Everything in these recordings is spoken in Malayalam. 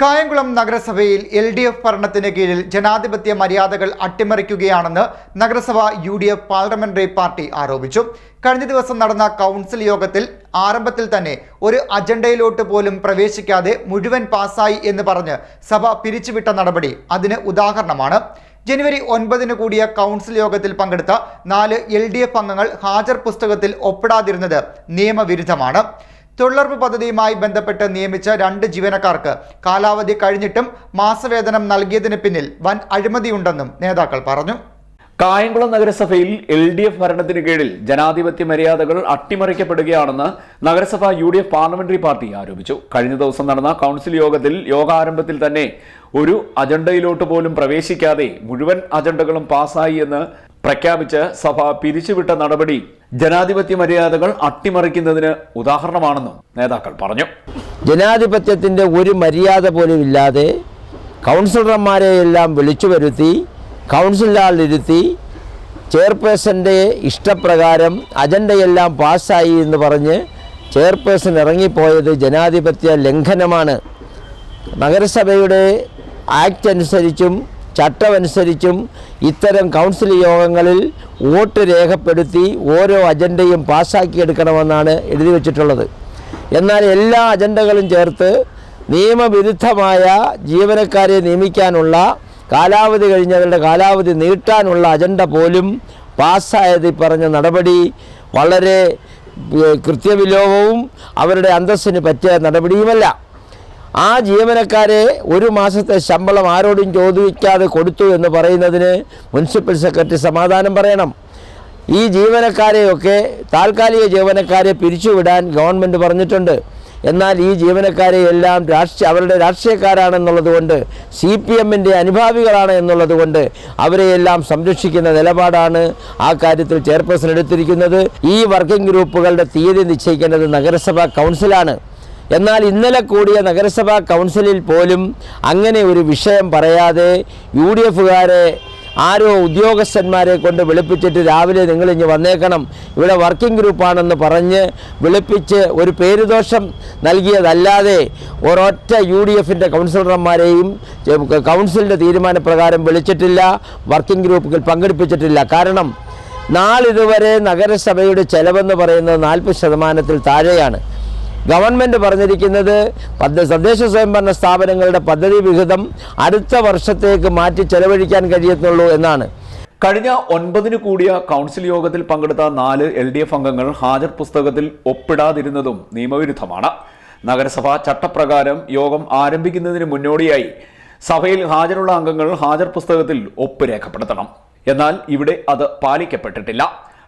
കായംകുളം നഗരസഭയിൽ എൽ ഡി എഫ് ഭരണത്തിന് കീഴിൽ ജനാധിപത്യ മര്യാദകൾ അട്ടിമറിക്കുകയാണെന്ന് നഗരസഭ U D F parliamentary party ആരോപിച്ചു. കഴിഞ്ഞ ദിവസം നടന്ന കൗൺസിൽ യോഗത്തിൽ ആരംഭത്തിൽ തന്നെ ഒരു അജണ്ടയിലോട്ട് പോലും പ്രവേശിക്കാതെ മുഴുവൻ പാസ്സായി എന്ന് പറഞ്ഞ് സഭ പിരിച്ചുവിട്ട നടപടി അതിന് ഉദാഹരണമാണ്. ജനുവരി ഒൻപതിന് കൂടിയ കൗൺസിൽ യോഗത്തിൽ പങ്കെടുത്ത നാല് എൽ അംഗങ്ങൾ ഹാജർ പുസ്തകത്തിൽ ഒപ്പിടാതിരുന്നത് നിയമവിരുദ്ധമാണ്. തൊഴിലുറപ്പ് പദ്ധതിയുമായി ബന്ധപ്പെട്ട് നിയമിച്ച രണ്ട് ജീവനക്കാർക്ക് കാലാവധി കഴിഞ്ഞിട്ടും മാസവേതനം നൽകിയതിന് പിന്നിൽ വൻ അഴിമതിയുണ്ടെന്നും നേതാക്കൾ പറഞ്ഞു. കായംകുളം നഗരസഭയിൽ എൽ ഡി എഫ് ഭരണത്തിന് കീഴിൽ ജനാധിപത്യ മര്യാദകൾ അട്ടിമറിക്കപ്പെടുകയാണെന്ന് നഗരസഭ U D F parliamentary party ആരോപിച്ചു. കഴിഞ്ഞ ദിവസം നടന്ന കൗൺസിൽ യോഗത്തിൽ യോഗാരംഭത്തിൽ തന്നെ ഒരു അജണ്ടയിലോട്ട് പോലും പ്രവേശിക്കാതെ മുഴുവൻ അജണ്ടകളും പാസായി എന്ന് പ്രഖ്യാപിച്ച് സഭ പിരിച്ചുവിട്ട നടപടി ജനാധിപത്യ മര്യാദകൾ അട്ടിമറിക്കുന്നതിന് ഉദാഹരണമാണെന്നും നേതാക്കൾ പറഞ്ഞു. ജനാധിപത്യത്തിന്റെ ഒരു മര്യാദ പോലും ഇല്ലാതെ കൗൺസിലർമാരെയെല്ലാം വിളിച്ചു വരുത്തി ചെയർപേഴ്സന്റെ ചെയർപേഴ്സന്റെ ഇഷ്ടപ്രകാരം അജണ്ടയെല്ലാം പാസ്സായി എന്ന് പറഞ്ഞ് ചെയർപേഴ്സൺ ഇറങ്ങിപ്പോയത് ജനാധിപത്യ ലംഘനമാണ്. നഗരസഭയുടെ ആക്ട് അനുസരിച്ചും ചട്ടമനുസരിച്ചും ഇത്തരം കൗൺസിൽ യോഗങ്ങളിൽ വോട്ട് രേഖപ്പെടുത്തി ഓരോ അജണ്ടയും പാസ്സാക്കിയെടുക്കണമെന്നാണ് എഴുതി വച്ചിട്ടുള്ളത്. എന്നാൽ എല്ലാ അജണ്ടകളും ചേർത്ത് നിയമവിരുദ്ധമായ ജീവനക്കാരെ നിയമിക്കാനുള്ള കാലാവധി കഴിഞ്ഞവരുടെ കാലാവധി നീട്ടാനുള്ള അജണ്ട പോലും പാസ്സായത് പറഞ്ഞ നടപടി വളരെ കൃത്യവിലോപവും അവരുടെ അന്തസ്സിന് പറ്റിയ നടപടിയുമല്ല. ആ ജീവനക്കാരെ ഒരു മാസത്തെ ശമ്പളം ആരോടും ചോദിക്കാതെ കൊടുത്തു എന്ന് പറയുന്നതിന് മുനിസിപ്പൽ സെക്രട്ടറി സമാധാനം പറയണം. ഈ ജീവനക്കാരെയൊക്കെ താൽക്കാലിക ജീവനക്കാരെ പിരിച്ചുവിടാൻ ഗവൺമെന്റ് പറഞ്ഞിട്ടുണ്ട്. എന്നാൽ ഈ ജീവനക്കാരെ എല്ലാം രാഷ്ട്രീയ അവരുടെ രാഷ്ട്രീയക്കാരാണെന്നുള്ളത് കൊണ്ട് സി പി എമ്മിന്റെ അനുഭാവികളാണ് എന്നുള്ളത് കൊണ്ട് അവരെയെല്ലാം സംരക്ഷിക്കുന്ന നിലപാടാണ് ആ കാര്യത്തിൽ ചെയർപേഴ്സൺ എടുത്തിരിക്കുന്നത്. ഈ വർക്കിംഗ് ഗ്രൂപ്പുകളുടെ തീയതി നിശ്ചയിക്കേണ്ടത് നഗരസഭാ കൗൺസിലാണ്. എന്നാൽ ഇന്നലെ കൂടിയ നഗരസഭാ കൗൺസിലിൽ പോലും അങ്ങനെ ഒരു വിഷയം പറയാതെ യു ഡി എഫുകാരെ ആരോ ഉദ്യോഗസ്ഥന്മാരെ കൊണ്ട് വിളിപ്പിച്ചിട്ട് രാവിലെ നിങ്ങൾ ഇനി വന്നേക്കണം. ഇവിടെ വർക്കിംഗ് ഗ്രൂപ്പാണെന്ന് പറഞ്ഞ് വിളിപ്പിച്ച് ഒരു പേരുദോഷം നൽകിയതല്ലാതെ ഒരൊറ്റ യു ഡി എഫിന്റെ കൗൺസിലർമാരെയും കൗൺസിലിന്റെ തീരുമാനപ്രകാരം വിളിച്ചിട്ടില്ല വർക്കിംഗ് ഗ്രൂപ്പിൽ പങ്കെടുപ്പിച്ചിട്ടില്ല. കാരണം നാളിതുവരെ നഗരസഭയുടെ ചെലവെന്ന് പറയുന്നത് നാൽപ്പത് ശതമാനത്തിൽ താഴെയാണ്. ഗവൺമെന്റ് പറഞ്ഞിരിക്കുന്നത് തദ്ദേശ സ്വയംഭരണ സ്ഥാപനങ്ങളുടെ പദ്ധതി വിഹിതം അടുത്ത വർഷത്തേക്ക് മാറ്റി ചെലവഴിക്കാൻ കഴിയത്തുള്ളൂ എന്നാണ്. കഴിഞ്ഞ ഒൻപതിന് കൂടിയ കൗൺസിൽ യോഗത്തിൽ പങ്കെടുത്ത നാല് എൽ ഡി എഫ് അംഗങ്ങൾ ഹാജർ പുസ്തകത്തിൽ ഒപ്പിടാതിരുന്നതും നിയമവിരുദ്ധമാണ്. നഗരസഭ ചട്ടപ്രകാരം യോഗം ആരംഭിക്കുന്നതിന് മുന്നോടിയായി സഭയിൽ ഹാജരുള്ള അംഗങ്ങൾ ഹാജർ പുസ്തകത്തിൽ ഒപ്പ് രേഖപ്പെടുത്തണം. എന്നാൽ ഇവിടെ അത് പാലിക്കപ്പെട്ടിട്ടില്ല.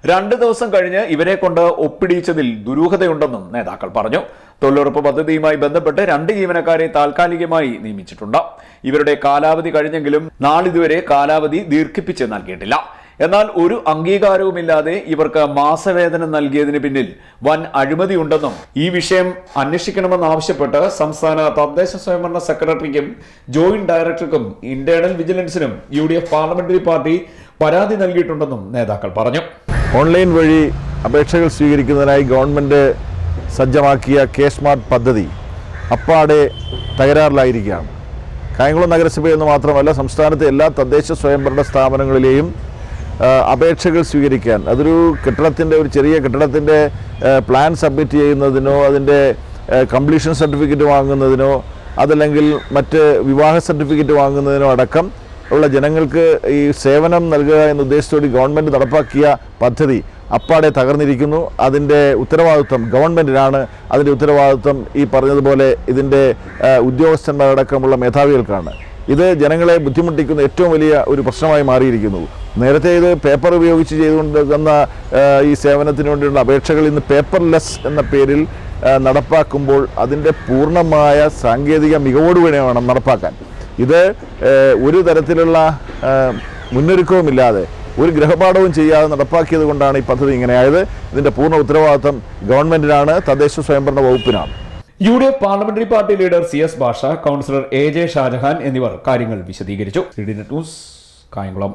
രണ്ട് ദിവസം കഴിഞ്ഞ് ഇവരെ കൊണ്ട് ഒപ്പിടിയിച്ചതിൽ ദുരൂഹതയുണ്ടെന്നും നേതാക്കൾ പറഞ്ഞു. തൊഴിലുറപ്പ് പദ്ധതിയുമായി ബന്ധപ്പെട്ട് രണ്ട് ജീവനക്കാരെ താൽക്കാലികമായി നിയമിച്ചിട്ടുണ്ട്. ഇവരുടെ കാലാവധി കഴിഞ്ഞെങ്കിലും നാളിതുവരെ കാലാവധി ദീർഘിപ്പിച്ച് നൽകിയിട്ടില്ല. എന്നാൽ ഒരു അംഗീകാരവുമില്ലാതെ ഇവർക്ക് മാസവേതനം നൽകിയതിന് പിന്നിൽ വൻ അഴിമതിയുണ്ടെന്നും ഈ വിഷയം അന്വേഷിക്കണമെന്നാവശ്യപ്പെട്ട് സംസ്ഥാന തദ്ദേശ സ്വയംഭരണ സെക്രട്ടറിക്കും ജോയിന്റ് ഡയറക്ടർക്കും ഇന്റേണൽ വിജിലൻസിനും യു പാർലമെന്ററി പാർട്ടി പരാതി നൽകിയിട്ടുണ്ടെന്നും നേതാക്കൾ പറഞ്ഞു. ഓൺലൈൻ വഴി അപേക്ഷകൾ സ്വീകരിക്കുന്നതിനായി ഗവൺമെന്റ് സജ്ജമാക്കിയ കെ സ്മാർട്ട് പദ്ധതി അപ്പാടെ തകരാറിലായിരിക്കുകയാണ്. കായംകുളം നഗരസഭ എന്ന് മാത്രമല്ല സംസ്ഥാനത്തെ എല്ലാ തദ്ദേശ സ്വയംഭരണ സ്ഥാപനങ്ങളിലെയും അപേക്ഷകൾ സ്വീകരിക്കാൻ. അതൊരു കെട്ടിടത്തിന്റെ ഒരു ചെറിയ കെട്ടിടത്തിന്റെ പ്ലാൻ സബ്മിറ്റ് ചെയ്യുന്നതിനോ അതിന്റെ കംപ്ലീഷൻ സർട്ടിഫിക്കറ്റ് വാങ്ങുന്നതിനോ അതല്ലെങ്കിൽ മറ്റ് വിവാഹ സർട്ടിഫിക്കറ്റ് വാങ്ങുന്നതിനോ അടക്കം ഉള്ള ജനങ്ങൾക്ക് ഈ സേവനം നൽകുക എന്ന ഉദ്ദേശത്തോടെ ഗവൺമെന്റ് നടപ്പാക്കിയ പദ്ധതി അപ്പാടെ തകർന്നിരിക്കുന്നു. അതിന്റെ ഉത്തരവാദിത്വം ഗവൺമെന്റിനാണ് അതിന്റെ ഉത്തരവാദിത്വം ഈ പറഞ്ഞതുപോലെ ഇതിന്റെ ഉദ്യോഗസ്ഥന്മാരടക്കമുള്ള മേധാവികൾക്കാണ്. ഇത് ജനങ്ങളെ ബുദ്ധിമുട്ടിക്കുന്ന ഏറ്റവും വലിയ ഒരു പ്രശ്നമായി മാറിയിരിക്കുന്നു. നേരത്തെ ഇത് പേപ്പർ ഉപയോഗിച്ച് ചെയ്തുകൊണ്ടിരുന്ന ആ, ഈ സേവനത്തിന് വേണ്ടിയുള്ള അപേക്ഷകൾ ഇന്ന് പേപ്പർലെസ് എന്ന പേരിൽ നടപ്പാക്കുമ്പോൾ അതിന്റെ പൂർണമായ സാങ്കേതിക മികവോടുകൂടി വേണം നടപ്പാക്കാൻ. ഇത് ഒരു തരത്തിലുള്ള മുന്നൊരുക്കവുമില്ലാതെ ഒരു ഗ്രഹപാഠവും ചെയ്യാതെ നടപ്പാക്കിയത് കൊണ്ടാണ് ഈ പദ്ധതി ഇങ്ങനെയായത്. ഇതിന്റെ പൂർണ ഉത്തരവാദിത്വം ഗവൺമെന്റിനാണ്. തദ്ദേശ സ്വയംഭരണ വകുപ്പിനാണ്. U D F parliamentary party leader C S Basha councillor A J Shajahan എന്നിവർ കാര്യങ്ങൾ വിശദീകരിച്ചു. കായംകുളം.